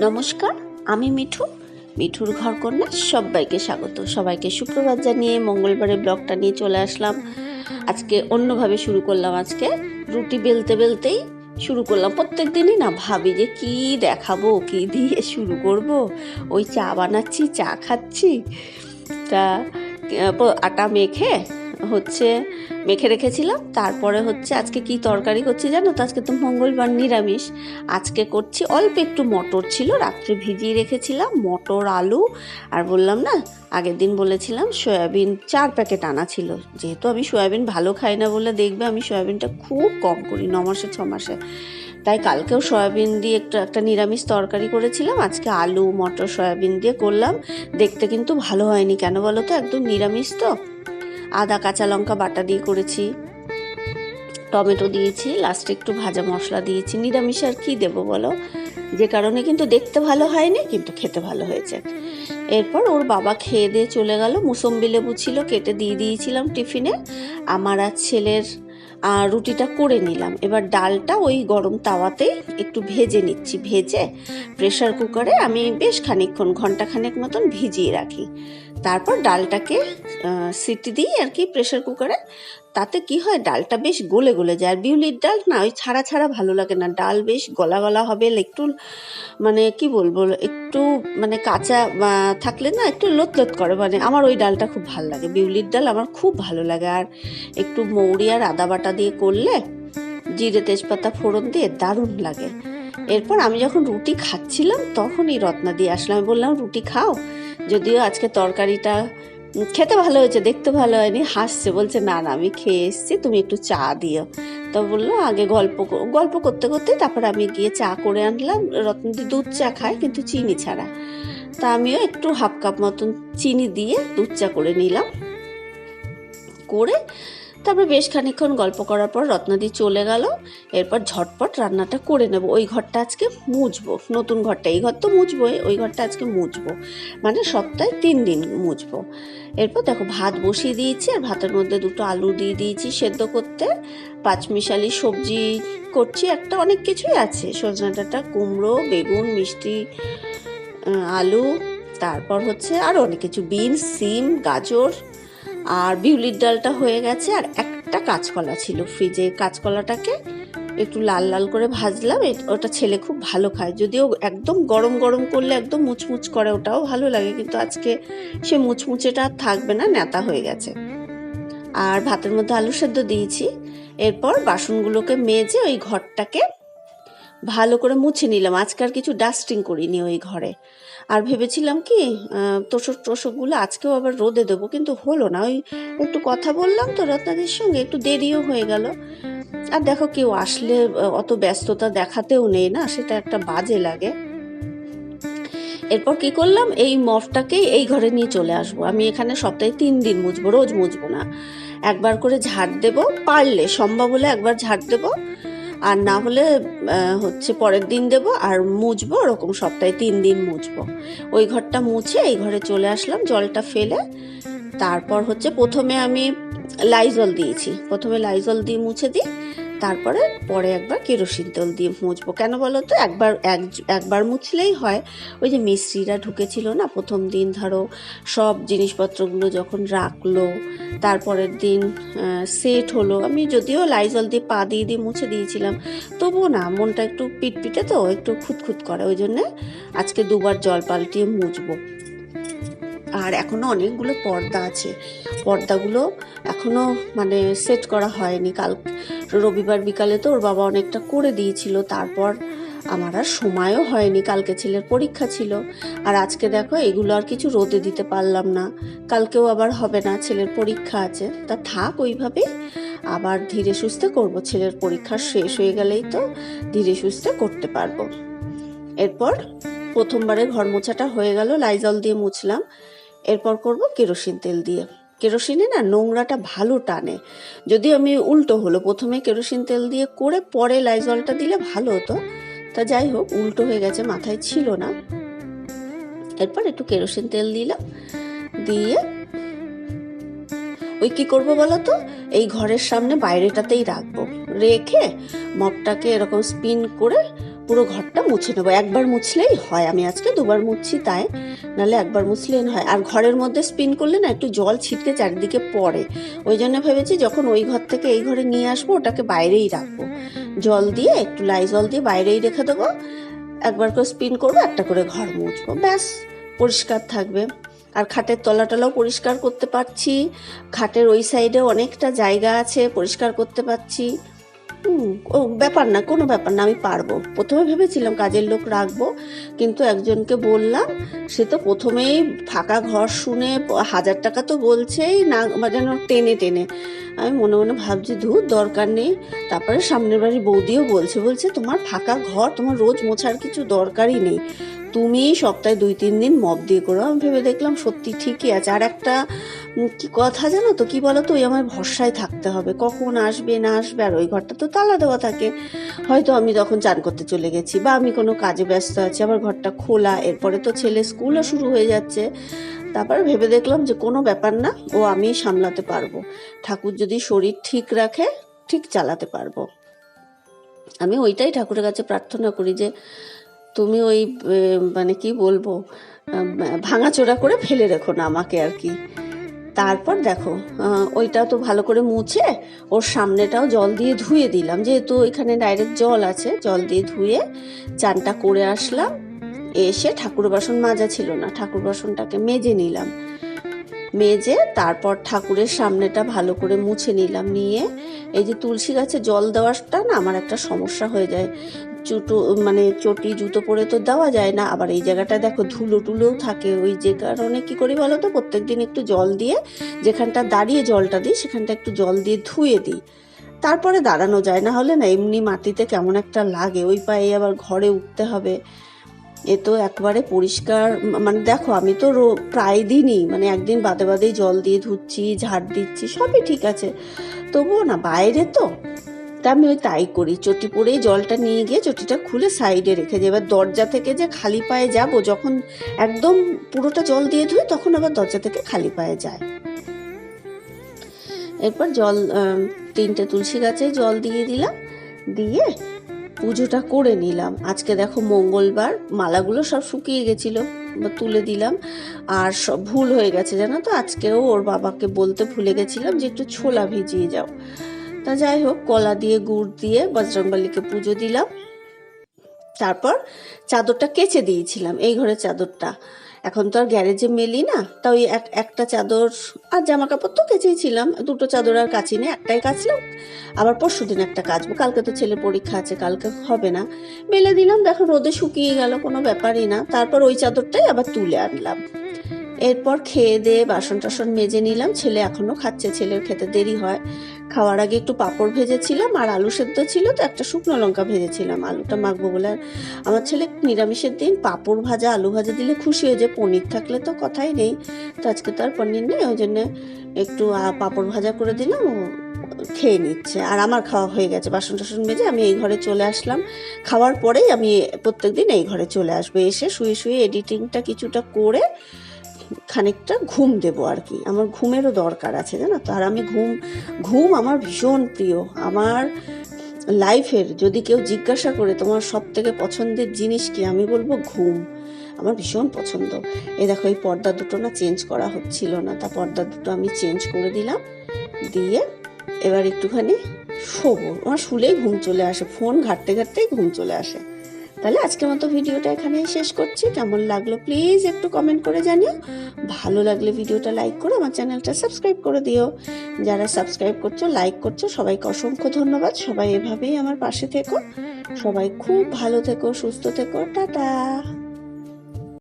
নমস্কার, আমি মিঠু। মিঠুর ঘর কন্যা সবাইকে স্বাগত। সবাইকে সুপ্রভাত জানিয়ে মঙ্গলবারের ব্লগটা নিয়ে চলে আসলাম। আজকে অন্যভাবে শুরু করলাম আজকে। রুটি বেলতে বেলতেই শুরু করলাম। প্রত্যেক দিনই না ভাবি যে কি দেখাবো, কি দিয়ে শুরু করব। ওই চা বানাচ্ছি, চা খাচ্ছি। তা, আটা মেখে হচ্ছে মেখে রেখেছিলাম, তারপরে হচ্ছে আজকে কি তরকারি করছি জানো তো? আজকে তো মঙ্গলবার নিরামিষ। আজকে করছি অল্প একটু মটর ছিল, রাত্রে ভিজিয়ে রেখেছিলাম মটর, আলু, আর বললাম না, আগের দিন বলেছিলাম সয়াবিন চার প্যাকেট আনা ছিল। যেহেতু আমি সয়াবিন ভালো খাই না বলে দেখবে আমি সয়াবিনটা খুব কম করি, ন মাসে, ছ মাসে। তাই কালকেও সয়াবিন দিয়ে একটু, একটা নিরামিষ তরকারি করেছিলাম, আজকে আলু, মটর, সয়াবিন দিয়ে করলাম। দেখতে কিন্তু ভালো হয়নি, কেন বলো তো? একদম নিরামিষ তো। আদা, কাঁচা লঙ্কা বাটা দিয়ে করেছি। টমেটো দিয়েছি লাস্টে একটু ভাজা মশলা দিয়েছি। নিরামিষ আর কী দেবো বলো? যে কারণে কিন্তু দেখতে ভালো হয়নি, কিন্তু খেতে ভালো হয়েছে। এরপর ওর বাবা খেয়ে দিয়ে চলে গেল। মুসম্বি লেবু ছিল, কেটে দিয়ে দিয়েছিলাম টিফিনে। আমার আর ছেলের আহ, রুটিটা করে নিলাম। এবার ডালটা ওই গরম তাওয়াতে একটু ভেজে নিচ্ছি। ভেজে প্রেশার কুকারে আমি বেশ খানিকক্ষণ ঘণ্টা খানেক মতন ভিজিয়ে রাখি। তারপর ডালটাকে সিটি দিই আর কি প্রেশার কুকারে তাতে কি হয়? ডালটা বেশ গলে গলে যায়। আর বিউলির ডাল না, ওই ছাড়া ছাড়া ভালো লাগে না। ডাল বেশ গলা গলা হবে একটু মানে কি বলব, একটু মানে কাঁচা থাকলে না একটু লোত লোত করে। মানে আমার ওই ডালটা খুব ভালো লাগে। বিউলির ডাল আমার খুব ভালো লাগে। আর একটু মৌরি আর আদা বাটা দিয়ে করলে জিরে তেজপাতা ফোড়ন দিয়ে দারুণ লাগে। এরপর আমি যখন রুটি খাচ্ছিলাম, তখনই রত্না দিয়ে আসলাম। আমি বললাম, রুটি খাও? যদিও আজকে তরকারিটা খেতে ভালো হয়েছে, দেখতে ভালো হয়নি। হাসছে, বলছে, না না, আমি খেয়ে এসছি, তুমি একটু চা দিও। তো বলল, আগে গল্প গল্প করতে করতে তারপর আমি গিয়ে চা করে আনলাম। রত্নদি দুধ চা খায়, কিন্তু চিনি ছাড়া। তা আমিও একটু হাফ কাপ মতন চিনি দিয়ে দুধ চা করে নিলাম। করে তারপর বেশ খানিক্ষণ গল্প করার পর রত্নাদি চলে গেল। এরপর ঝটপট রান্নাটা করে নেব। ওই ঘরটা আজকে মুছবো। নতুন ঘরটা। এই ঘর তো মুছবোই। ওই ঘরটা আজকে মুছবো। মানে সপ্তাহে তিন দিন মুছবো। এরপর দেখো, ভাত বসিয়ে দিয়েছি আর ভাতের মধ্যে দুটো আলু দিয়ে দিয়েছি সেদ্ধ করতে। পাঁচমিশালি সবজি করছি। একটা অনেক কিছুই আছে। সজনা ডাঁটা, কুমড়ো, বেগুন, মিষ্টি আলু, তারপর হচ্ছে আরও অনেক কিছু। বিনস, সিম, গাজর আর বিউলির ডালটা হয়ে গেছে, আর একটা কাঁচকলা ছিল ফ্রিজে। কাঁচকলাটাকে একটু লাল লাল করে ভাজলাম। ওটা ছেলে খুব ভালো খায়। যদিও একদম গরম গরম করলে একদম মুচমুচ করে, ওটাও ভালো লাগে, কিন্তু আজকে সে মুচমুচেটা আর থাকবে না নেতা হয়ে গেছে। আর ভাতের মধ্যে আলু সেদ্ধ দিয়েছি। এরপর বাসনগুলোকে মেজে ওই ঘরটাকে ভালো করে মুছে নিলাম। আজকাল কিছু ডাস্টিং করিনি ওই ঘরে। আর ভেবেছিলাম কি তোষক টোষকগুলো আজকেও আবার রোদে দেবো, কিন্তু হলো না। ওই একটু কথা বললাম তো রত্নাদির সঙ্গে, একটু দেরিও হয়ে গেল। আর দেখো কেউ আসলে অত ব্যস্ততা দেখাতেও নেই না, সেটা একটা বাজে লাগে। এরপর কি করলাম, এই মফটাকেই এই ঘরে নিয়ে চলে আসব। আমি এখানে সপ্তাহে তিন দিন মুছবো, রোজ মুছবো না। একবার করে ঝাড় দেবো, পারলে, সম্ভব হলে একবার ঝাড় দেবো। আর না হলে হচ্ছে পরের দিন দেবো আর মুছবো, ওরকম সপ্তাহে তিন দিন মুছবো। ওই ঘরটা মুছে এই ঘরে চলে আসলাম, জলটা ফেলে। তারপর হচ্ছে প্রথমে আমি লাইজল দিয়েছি। প্রথমে লাইজল দিয়ে মুছে দিই। তারপরে পরে একবার কেরোসিন তেল দিয়ে মুছবো। কেন বলো তো একবার, এক, একবার মুছলেই হয়। ওই যে মিস্ত্রিরা ঢুকেছিল না প্রথম দিন, ধরো সব জিনিসপত্রগুলো যখন রাখল, তারপরের দিন সেট হলো। আমি যদিও লাইজল দিয়ে পা দিয়ে দিয়ে মুছে দিয়েছিলাম, তবুও না, মনটা একটু পিটপিটে তো, একটু খুঁতখুত করে। ওই জন্যে আজকে দুবার জল পাল্টিয়ে মুছবো। আর এখনও অনেকগুলো পর্দা আছে। পর্দাগুলো এখনও মানে সেট করা হয়নি। কাল রবিবার বিকালে তো ওর বাবা অনেকটা করে দিয়েছিল, তারপর আমার আর সময়ও হয়নি, কালকে ছেলের পরীক্ষা ছিল। আর আজকে দেখো, এগুলো আর কিছু রোদে দিতে পারলাম না। কালকেও আবার হবে না, ছেলের পরীক্ষা আছে। তা থাক ওইভাবে, আবার ধীরে সুস্থে করব, ছেলের পরীক্ষা শেষ হয়ে গেলেই তো ধীরে সুস্থে করতে পারব। এরপর প্রথমবারে ঘর মোছাটা হয়ে গেল লাইজল দিয়ে মুছলাম। এরপর করব কেরোসিন তেল দিয়ে। কেরোসিনে না নোংরাটা ভালো টানে। যদি আমি উল্টো হলো, প্রথমে কেরোসিন তেল দিয়ে করে পরে লাইজলটা দিলে ভালো হতো। তা যাই হোক, উল্টো হয়ে গেছে, মাথায় ছিল না। এরপর একটু কেরোসিন তেল দিলাম, দিয়ে ওই কি করব বলো তো? এই ঘরের সামনে বাইরেটাতেই রাখব। রেখে মপটাকে এরকম স্পিন করে পুরো ঘরটা মুছে নেব। একবার মুছলেই হয়। আমি আজকে দুবার মুছছি, তাই। নাহলে একবার মুছলেই হয়। আর ঘরের মধ্যে স্পিন করলে না একটু জল ছিটকে চারিদিকে পড়ে। ওই জন্য ভেবেছি যখন ওই ঘর থেকে এই ঘরে নিয়ে আসব, ওটাকে বাইরেই রাখব। জল দিয়ে, একটু লাই জল দিয়ে বাইরেই রেখে দেবো। একবার করে স্পিন করব, একটা করে ঘর মুছবো। ব্যাস, পরিষ্কার থাকবে। আর খাটের তলাটলাও পরিষ্কার করতে পারছি। খাটের ওই সাইডে অনেকটা জায়গা আছে, পরিষ্কার করতে পারছি। ও ব্যাপার না, কোনো ব্যাপার না, আমি পারব। প্রথমে ভেবেছিলাম কাজের লোক রাখব, কিন্তু একজনকে বললাম, সে তো প্রথমেই ফাঁকা ঘর শুনে হাজার টাকা তো বলছেই, না বা যেন টেনে টেনে। আমি মনে মনে ভাবছি, ধুর, দরকার নেই। তারপরে সামনের বাড়ির বৌদিও বলছে বলছে, তোমার ফাঁকা ঘর, তোমার রোজ মোছার কিছু দরকারই নেই। তুমি সপ্তাহে দুই, তিন দিন মপ দিয়ে করো। আমি ভেবে দেখলাম সত্যি ঠিকই আছে। আর একটা কি কথা জানো তো? কি বলো তো? ওই আমার ভরসায় থাকতে হবে। কখন আসবে, না আসবে? আর ওই ঘরটা তো তালা দেওয়া থাকে। হয়তো আমি তখন চান করতে চলে গেছি বা আমি কোনো কাজে ব্যস্ত আছি, আমার ঘরটা খোলা। এরপরে তো ছেলে স্কুলও শুরু হয়ে যাচ্ছে। তারপর ভেবে দেখলাম যে কোনো ব্যাপার না, ও আমি সামলাতে পারব। ঠাকুর যদি শরীর ঠিক রাখে, ঠিক চালাতে পারব। আমি ওইটাই ঠাকুরের কাছে প্রার্থনা করি যে তুমি ওই মানে কি বলব ভাঙাচোরা করে ফেলে রেখো না আমাকে আর কি। তারপর দেখো ওইটা তো ভালো করে মুছে ওর সামনেটাও জল দিয়ে ধুয়ে দিলাম। যেহেতু এখানে ডাইরেক্ট জল আছে, জল দিয়ে ধুয়ে চানটা করে আসলাম। এসে ঠাকুর বাসন মাজা ছিল না, ঠাকুর বাসনটাকে মেজে নিলাম। মেজে তারপর ঠাকুরের সামনেটা ভালো করে মুছে নিলাম। নিয়ে এই যে তুলসী গাছে জল দেওয়াটা না আমার একটা সমস্যা হয়ে যায়। জুতো মানে চটি, জুতো পরে তো দেওয়া যায় না। আবার এই জায়গাটা দেখো ধুলো টুলোও থাকে। ওই যে কারণে কি করি বলো তো? প্রত্যেক দিন একটু জল দিয়ে যেখানটা দাঁড়িয়ে জলটা দিই, সেখানটা একটু জল দিয়ে ধুয়ে দিই। তারপরে দাঁড়ানো যায়। না হলে না এমনি মাটিতে কেমন একটা লাগে। ওই পায়ে আবার ঘরে উঠতে হবে। এ তো একবারে পরিষ্কার। মানে দেখো, আমি তো প্রায় দিনই মানে একদিন বাদে বাদেই জল দিয়ে ধুচ্ছি, ঝাড় দিচ্ছি, সবই ঠিক আছে। তবুও না, বাইরে তো তা আমি ওই তাই করি। চটি পরেই জলটা নিয়ে গিয়ে চটিটা খুলে সাইডে রেখে দিই। এবার দরজা থেকে যে খালি পায়ে যাব, যখন একদম পুরোটা জল দিয়ে ধুই, তখন আবার দরজা থেকে খালি পায়ে যায়। এরপর জল তিনটে তুলসী গাছে জল দিয়ে দিলাম। দিয়ে পুজোটা করে নিলাম। আজকে দেখো মঙ্গলবার, মালাগুলো সব শুকিয়ে গেছিল তুলে দিলাম। আর সব ভুল হয়ে গেছে, জানো তো? আজকেও ওর বাবাকে বলতে ভুলে গেছিলাম যে, একটু ছোলা ভিজিয়ে যাও। তা যাই হোক, কলা দিয়ে গুড় দিয়ে বজরংবলীকে পুজো দিলাম। তারপর চাদরটা কেচে দিয়েছিলাম, এই ঘরের চাদরটা। এখন তো আর গ্যারেজে মেলি না, তা ওই এক, একটা চাদর আর জামা কাপড় তো কেচেইছিলাম দুটো চাদর আর কাচি নেই একটাই কাচলাম। আবার পরশু দিন একটা কাচবো, কালকে তো ছেলে পরীক্ষা আছে, কালকে হবে না। মেলে দিলাম, দেখো রোদে শুকিয়ে গেল, কোনো ব্যাপারই না। তারপর ওই চাদরটাই আবার তুলে আনলাম। এরপর খেয়ে দিয়ে বাসন টাসন মেজে নিলাম, ছেলে এখনও খাচ্ছে, ছেলের খেতে দেরি হয়। খাওয়ার আগে একটু পাঁপড় ভেজেছিলাম আর আলু সেদ্ধ ছিল, তো একটা শুকনো লঙ্কা ভেজেছিলাম। আলুটা মাখবো বলে আর আমার ছেলে নিরামিষের দিন পাঁপড় ভাজা, আলু ভাজা দিলে খুশি হয়ে যায়, পনির থাকলে তো কথাই নেই। তো আজকে তো আর পনির নেই, ওই জন্য একটু পাঁপড় ভাজা করে দিলাম খেয়ে নিচ্ছে। আর আমার খাওয়া হয়ে গেছে, বাসন টাসন মেজে আমি এই ঘরে চলে আসলাম। খাওয়ার পরেই আমি প্রত্যেকদিন এই ঘরে চলে আসব। এসে শুয়ে শুয়ে এডিটিংটা কিছুটা করে খানিকটা ঘুম দেবো আর কি। আমার ঘুমেরও দরকার আছে, জানো তো। আর আমি ঘুম ঘুম আমার ভীষণ প্রিয়। আমার লাইফের যদি কেউ জিজ্ঞাসা করে তোমার সব থেকে পছন্দের জিনিস কি, আমি বলব ঘুম। আমার ভীষণ পছন্দ। এ দেখো, এই পর্দা দুটো না চেঞ্জ করা হচ্ছিল না। তা পর্দা দুটো আমি চেঞ্জ করে দিলাম। দিয়ে এবার একটুখানি শোবো। আমার শুলেই ঘুম চলে আসে। ফোন ঘাটতে ঘাটতেই ঘুম চলে আসে। তাহলে আজকের মতো ভিডিওটা এখানেই শেষ করছি। কেমন লাগল প্লিজ একটু কমেন্ট করে জানিও। ভালো লাগলে ভিডিওটা লাইক করো আমার চ্যানেলটা সাবস্ক্রাইব করে দিও। যারা সাবস্ক্রাইব করছ লাইক করছ, সবাইকে অসংখ্য ধন্যবাদ। সবাই এভাবেই আমার পাশে থেকো। সবাই খুব ভালো থেকো, সুস্থ থেকো। টাটা!